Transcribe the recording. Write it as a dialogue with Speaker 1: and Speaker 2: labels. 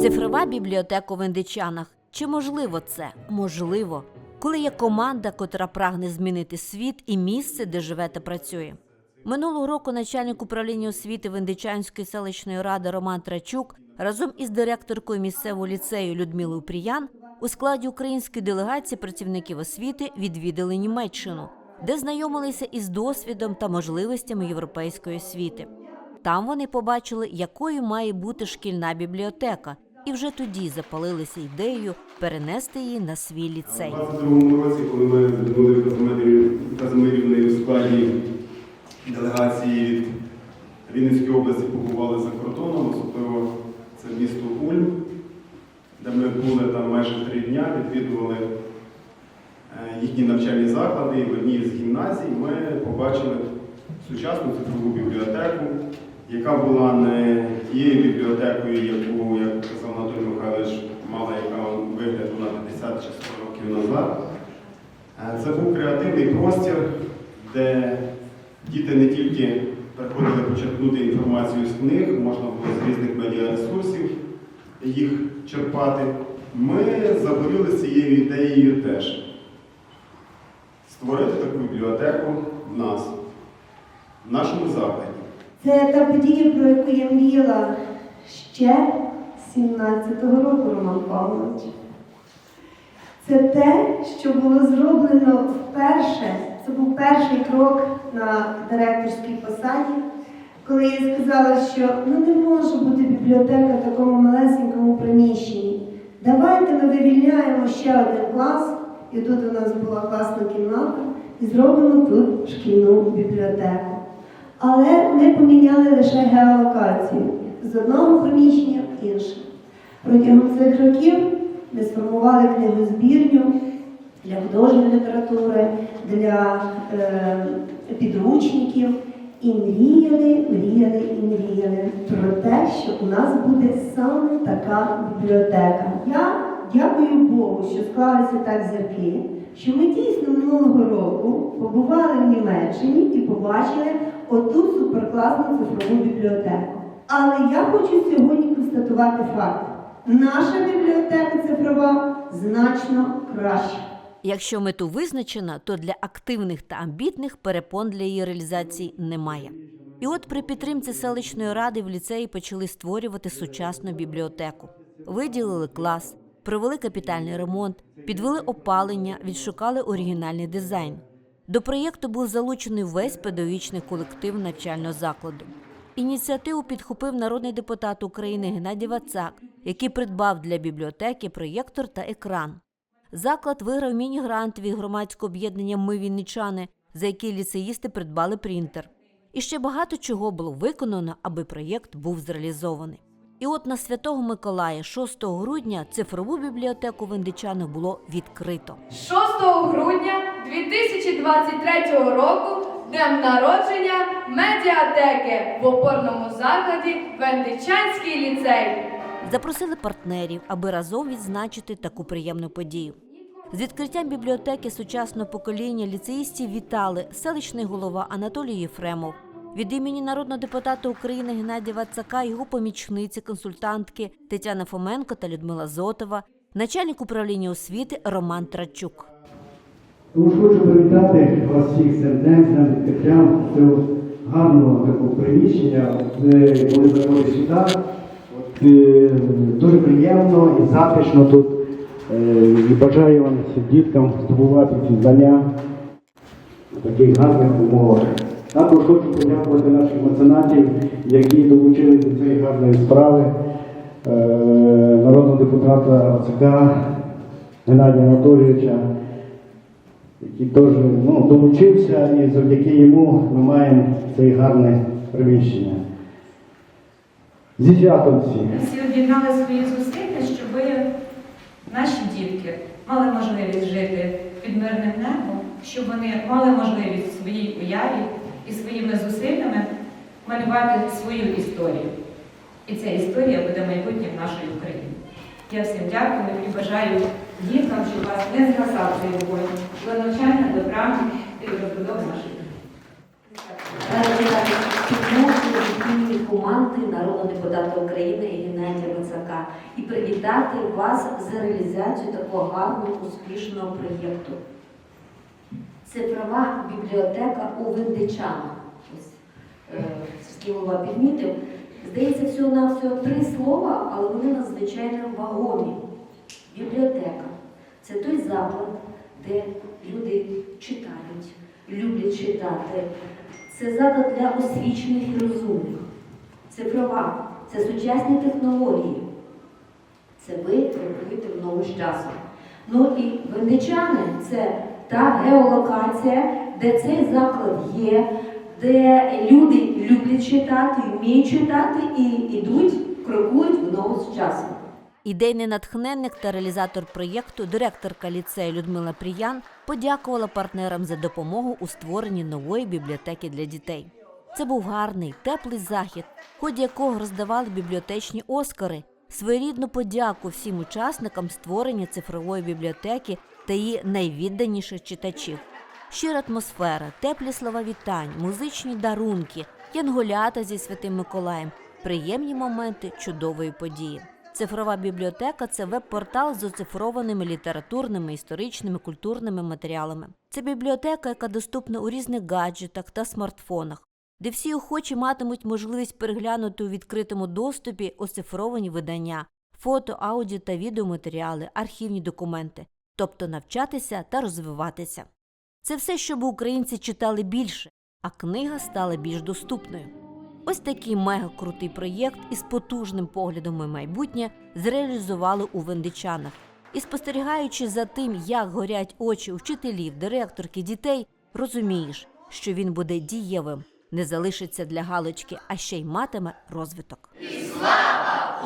Speaker 1: Цифрова бібліотека у Вендичанах. Чи можливо це? Можливо. Коли є команда, котра прагне змінити світ і місце, де живе та працює. Минулого року начальник управління освіти Вендичанської селищної ради Роман Трачук разом із директоркою місцевого ліцею Людмилою Приян у складі української делегації працівників освіти відвідали Німеччину, де знайомилися із досвідом та можливостями європейської освіти. Там вони побачили, якою має бути шкільна бібліотека, і вже тоді запалилися ідеєю перенести її на свій ліцей.
Speaker 2: У 22 році, коли ми Людмилою Казимирів- у складі делегації Вінницької області побували за кордоном, особливо це місто Ульм, де ми були там майже три дня, відвідували е, їхні навчальні заклади. І в одній з гімназій ми побачили сучасну цифрову бібліотеку, яка була не тією бібліотекою, яку, як казав Анатолій Михайлович, мала яка вигляд вона 50 чи 100 років назад. Е, Це був креативний простір, де діти не тільки приходили почерпнути інформацію з книг, можна було з різних медіаресурсів їх черпати. Ми загорілися цією ідеєю теж. Створити таку бібліотеку в нас, в нашому закладі.
Speaker 3: Це та подія, про яку я мріяла ще 17-го року, Роман Павлович. Це те, що було зроблено вперше. Це був перший крок на директорській посаді, коли я сказала, що ну не може бути бібліотека в такому малесенькому приміщенні. Давайте ми вивільняємо ще один клас, і тут у нас була класна кімната, і зробимо тут шкільну бібліотеку. Але ми поміняли лише геолокацію з одного приміщення в інше. Протягом цих років ми сформували книгозбірню для художньої літератури, для е, підручників і мріяли, мріяли і мріяли про те, що у нас буде саме така бібліотека. Я дякую Богу, що склалися так зірки, що ми дійсно минулого року побували в Німеччині і побачили оту суперкласну цифрову бібліотеку. Але я хочу сьогодні констатувати факт: наша бібліотека цифрова значно краща.
Speaker 1: Якщо мету визначена, то для активних та амбітних перепон для її реалізації немає. І от при підтримці селищної ради в ліцеї почали створювати сучасну бібліотеку. Виділили клас, провели капітальний ремонт, підвели опалення, відшукали оригінальний дизайн. До проєкту був залучений весь педагогічний колектив навчального закладу. Ініціативу підхопив народний депутат України Геннадій Вацак, який придбав для бібліотеки проєктор та екран. Заклад виграв міні-грант від громадського об'єднання Ми Вінничани, за який ліцеїсти придбали принтер. І ще багато чого було виконано, аби проєкт був зреалізований. І от на Святого Миколая, 6 грудня, цифрову бібліотеку в було відкрито.
Speaker 4: 6 грудня 2023 року днем народження медіатеки в опорному закладі Вендичанський ліцей.
Speaker 1: Запросили партнерів, аби разом відзначити таку приємну подію. З відкриттям бібліотеки сучасного покоління ліцеїстів вітали селищний голова Анатолій Єфремов. Від імені народного депутата України Геннадія Вацака, його помічниці, консультантки Тетяна Фоменко та Людмила Зотова, начальник управління освіти Роман Трачук.
Speaker 5: Тому хочу привітати вас всіх з днем, з днем відкриття цього гарного такого приміщення, де коли заходиш сюди. Е, дуже приємно і затишно тут. Е, І бажаю вам діткам здобувати ці знання в таких гарних умовах. Також хочу подякувати наших меценатів, які долучились до цієї гарної справи. Е, Народного депутата ОЦК Геннадія Анатолійовича, який теж ну, долучився, і завдяки йому ми маємо це гарне приміщення. Зі святом всіх!
Speaker 6: Всі об'єднали свої зусилля, щоб наші дітки мали можливість жити під мирним небом, щоб вони мали можливість в своїй уяві і своїми зусиллями малювати свою історію. І ця історія буде майбутнім нашої України. Я всім дякую і бажаю діткам, щоб вас не згасав цей вогонь, до навчання, до прагнень і до розбудови нашої країни.
Speaker 1: Команди народного депутата України Геннадія Мицака і привітати вас за реалізацію такого гарного успішного проєкту. Цифрова бібліотека у Виндичанах. Ось е, підмітив. Здається, всього на всього три слова, але вони надзвичайно вагомі. Бібліотека це той заклад, де люди читають, люблять читати. Це заклад для освічених і розумних. Цифрова це сучасні технології. Це ви крокуєте в ногу з часом. Ну і виндичани це та геолокація, де цей заклад є, де люди люблять читати, вміють читати і йдуть, крокують в ногу з часом. Ідейний натхненник та реалізатор проєкту, директорка ліцею Людмила Пріян, подякувала партнерам за допомогу у створенні нової бібліотеки для дітей. Це був гарний, теплий захід, ході якого роздавали бібліотечні оскари, своєрідну подяку всім учасникам створення цифрової бібліотеки та її найвідданіших читачів. Щира атмосфера, теплі слова вітань, музичні дарунки, янголята зі святим Миколаєм, приємні моменти чудової події. Цифрова бібліотека це веб-портал з оцифрованими літературними, історичними, культурними матеріалами. Це бібліотека, яка доступна у різних гаджетах та смартфонах, де всі охочі матимуть можливість переглянути у відкритому доступі оцифровані видання, фото, аудіо та відеоматеріали, архівні документи, тобто навчатися та розвиватися. Це все, щоб українці читали більше, а книга стала більш доступною. Ось такий мега-крутий проєкт із потужним поглядом у майбутнє зреалізували у Вендичанах. І спостерігаючи за тим, як горять очі вчителів, директорки, дітей, розумієш, що він буде дієвим, не залишиться для галочки, а ще й матиме розвиток.
Speaker 4: Слава